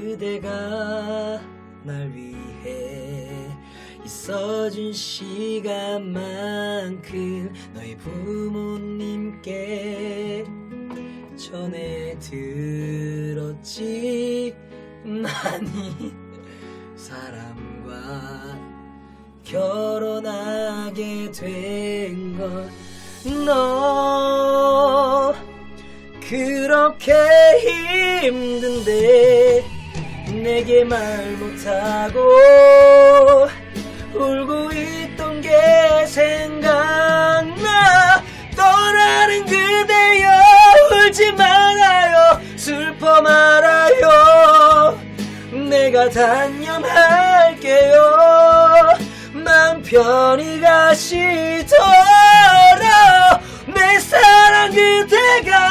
그대가 날 위해 있어준 시간만큼 너희 부모님께 전해 들었지 많이 사람과 결혼하게 된건 너. 그렇게 힘든데 내게 말 못하고 울고 있던 게 생각나. 떠나는 그대여 울지 말아요. 슬퍼 말아요. 내가 단념할게요. 맘 편히 가시도록 내 사랑 그대가